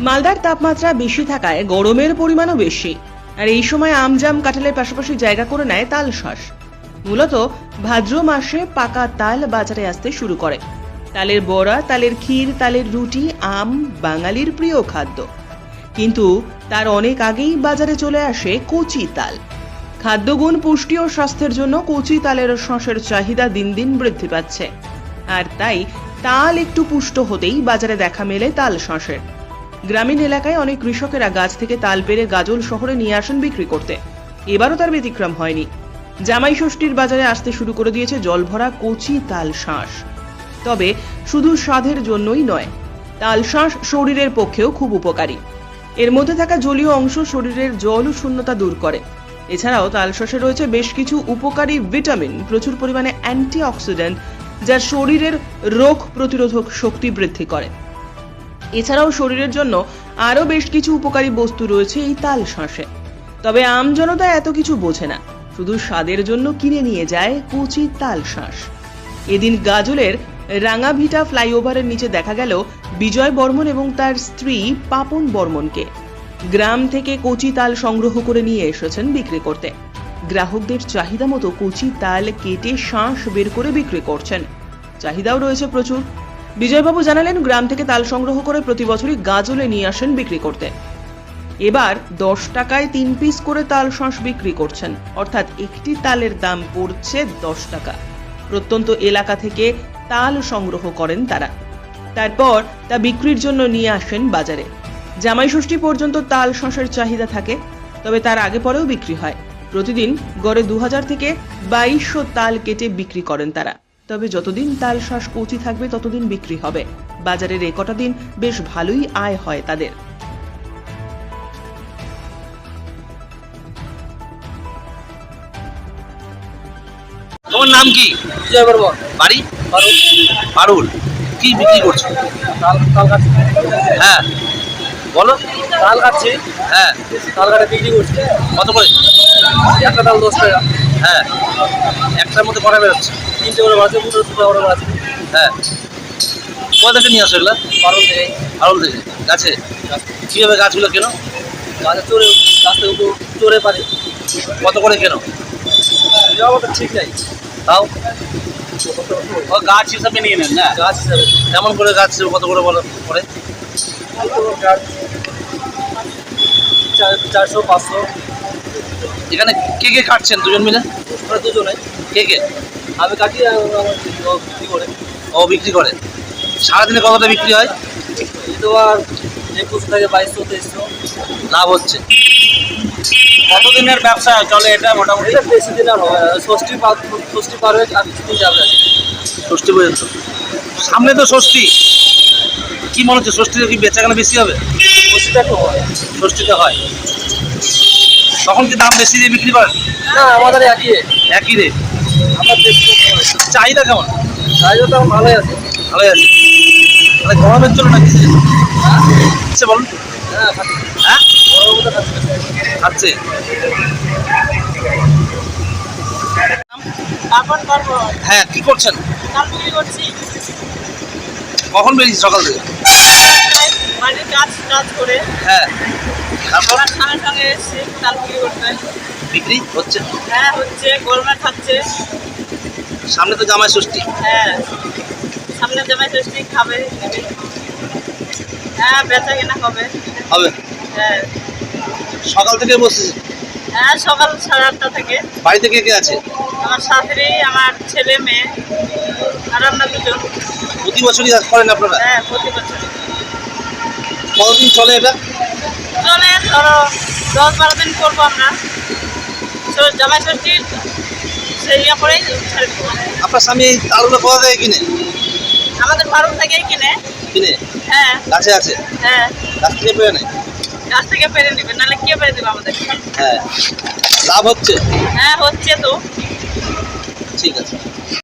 মালদার তাপমাত্রা বেশি থাকায় গরমের পরিমাণও বেশি। আর এই সময় আমজাম কাঁঠালের পাশাপাশি জায়গা করে নেয় তাল শ্বাস মূলত ভাদ্র মাসে পাকা তাল বাজারে আসতে শুরু করে। তালের বড়া, তালের ক্ষীর, তালের রুটি, আম বাঙালির প্রিয় খাদ্য। কিন্তু তার অনেক আগেই বাজারে চলে আসে কচি তাল। খাদ্যগুণ, পুষ্টি ও স্বাস্থ্যের জন্য কচি তালের শসের চাহিদা দিন দিন বৃদ্ধি পাচ্ছে। আর তাই তাল একটু পুষ্ট হতেই বাজারে দেখা মেলে তাল শসের গ্রামীণ এলাকায় অনেক কৃষকেরা গাছ থেকে তাল পেরে গাজল শহরে নিয়ে আসেন বিক্রি করতে। এবারও তার ব্যতিক্রম হয়নি। জামাই ষষ্ঠীর বাজারে আসতে শুরু করে দিয়েছে জলভরা কচি তাল শাঁস। তবে শুধু স্বাদের জন্যই নয়, তাল শাঁস শরীরের পক্ষেও খুব উপকারী। এর মধ্যে থাকা জলীয় অংশ শরীরের জল শূন্যতা দূর করে। এছাড়াও তালশাঁসে রয়েছে বেশ কিছু উপকারী ভিটামিন, প্রচুর পরিমাণে অ্যান্টিঅক্সিডেন্ট, যা শরীরের রোগ প্রতিরোধক শক্তি বৃদ্ধি করে। এছাড়াও শরীরের জন্য আরও বেশ কিছু উপকারী বস্তু রয়েছে এই তাল শাঁসে। তবে আমজনতা এত কিছু বোঝে না। শুধু স্বাদের জন্য কিনে নিয়ে যায় কচি তাল শাঁস। এদিন গাজলের রাঙাভিটা ফ্লাইওভারের নিচে দেখা গেল বিজয় বর্মন এবং তার স্ত্রী পাপন বর্মনকে। গ্রাম থেকে কচি তাল সংগ্রহ করে নিয়ে এসেছেন বিক্রি করতে। গ্রাহকদের চাহিদা মতো কচি তাল কেটে শাঁস বের করে বিক্রি করছেন। চাহিদাও রয়েছে প্রচুর। বিজয়বাবু জানালেন, গ্রাম থেকে তাল সংগ্রহ করে প্রতি বছরই গাজলে নিয়ে আসেন বিক্রি করতে। এবার দশ টাকায় তিন পিস করে তাল শাঁস বিক্রি করছেন। অর্থাৎ একটি তালের দাম পড়ছে দশ টাকা। প্রত্যন্ত এলাকা থেকে তাল সংগ্রহ করেন তারা। তারপর তা বিক্রির জন্য নিয়ে আসেন বাজারে। জামাই ষষ্ঠী পর্যন্ত তাল শঁসের চাহিদা থাকে, তবে তার আগে পরেও বিক্রি হয়। প্রতিদিন গড়ে দু হাজার থেকে বাইশশো তাল কেটে বিক্রি করেন তারা। তবে যতদিন তাল শ্বাস কচি থাকবে ততদিন বিক্রি হবে। বাজারের এ কটা দিন বেশ ভালোই আয় হয় তাদের। তোমার নাম কি? বর্মন বাড়ি? পারুল পারুল কি বিক্রি করছ? তাল তাল কাটছি হ্যাঁ। বলো। তাল কাটছি হ্যাঁ। তাল কাটে বিক্রি করছি। কত করে? একটা তাল দশ টাকা। হ্যাঁ। একটার মধ্যে কটা বেরোচ্ছে? তিনটে করে বাড়ছে দুটো দুটো করে বাড়ছে হ্যাঁ। কোথা থেকে নিয়ে আসো এগুলো? পারুল থেকে। পারুল থেকে? গাছে? কীভাবে গাছগুলো কেনো? গাছে চড়ে গাছ থেকে উপর চড়ে পারে। কত করে কেনো? ঠিক নাই। তাও? ও গাছ হিসাবে নিয়ে নেন না? গাছ হিসাবে। কেমন করে গাছ কত করে বলো পরে? গাছ চারশো পাঁচশো। এখানে কে কে কাটছেন দুজন মিলে? আমরা দুজনে। কে কে? আমি কাটি আর আমার বিক্রি করে। ও বিক্রি করে। সারাদিনে কতটা বিক্রি হয়? তো আর একুশ থেকে বাইশশো তেইশশো। লাভ হচ্ছে। কতদিনের ব্যবসা চলে এটা মোটামুটি? বেশি দিন আর হবে ষষ্ঠী পার ষষ্ঠী পার হয়ে আর কিছুদিন যাবে। ষষ্ঠী পর্যন্ত। সামনে তো ষষ্ঠী। কি মনে হচ্ছে ষষ্ঠীতে কি বেচাকেনা বেশি হবে? হয় ষষ্ঠীতে হয়। তখন কি দাম বেশি দিয়ে বিক্রি করেন? না আমাদের একই। একই রেট? চাহিদা কেমন? চাহিদা তো ভালোই আছে। ভালোই আছে। তাহলে গরমের জন্য নাকি আচ্ছা বলুন হ্যাঁ হ্যাঁ? খাচ্ছি। খাচ্ছে। হ্যাঁ কি করছেন? কখন বেরিয়েছি সকাল থেকে? বাড়ির কাজ কাজ করে। হ্যাঁ। তারপর? স্বামীর সঙ্গে এসেছি তাল বিক্রি করতে। বিক্রি হচ্ছে? হ্যাঁ হচ্ছে গোলমাল খাচ্ছে। সামনে তো জামাই ষষ্ঠী। হ্যাঁ সামনে জামাই ষষ্ঠী খাবে। হ্যাঁ বেচা কেনা হবে। হবে? হ্যাঁ। সকাল থেকে বসেছে হ্যাঁ সকাল সাড়ে আটটা থেকে। বাড়িতে কে কে আছে? আমার শাশুড়ি আমার ছেলে মেয়ে আর আমরা দুজন। প্রতি বছরই করেন আপনারা? হ্যাঁ প্রতি বছর কতদিন চলে এটা? চলে ধরো দশ বারো দিন করব আমরা। তো জামাই ষষ্ঠীর সেই ইয়ে করেই আপনার স্বামী তালগুলো কোথা থেকে কিনে? আমাদের ফার্ম থেকেই কিনে। কিনে? হ্যাঁ। গাছে আছে? হ্যাঁ। গাছ থেকে পেয়ে নেয়? গাছ থেকে পেরে নেবে নাহলে কে পেরে দেবে আমাদের? হ্যাঁ। লাভ হচ্ছে? হ্যাঁ হচ্ছে তো। ঠিক আছে।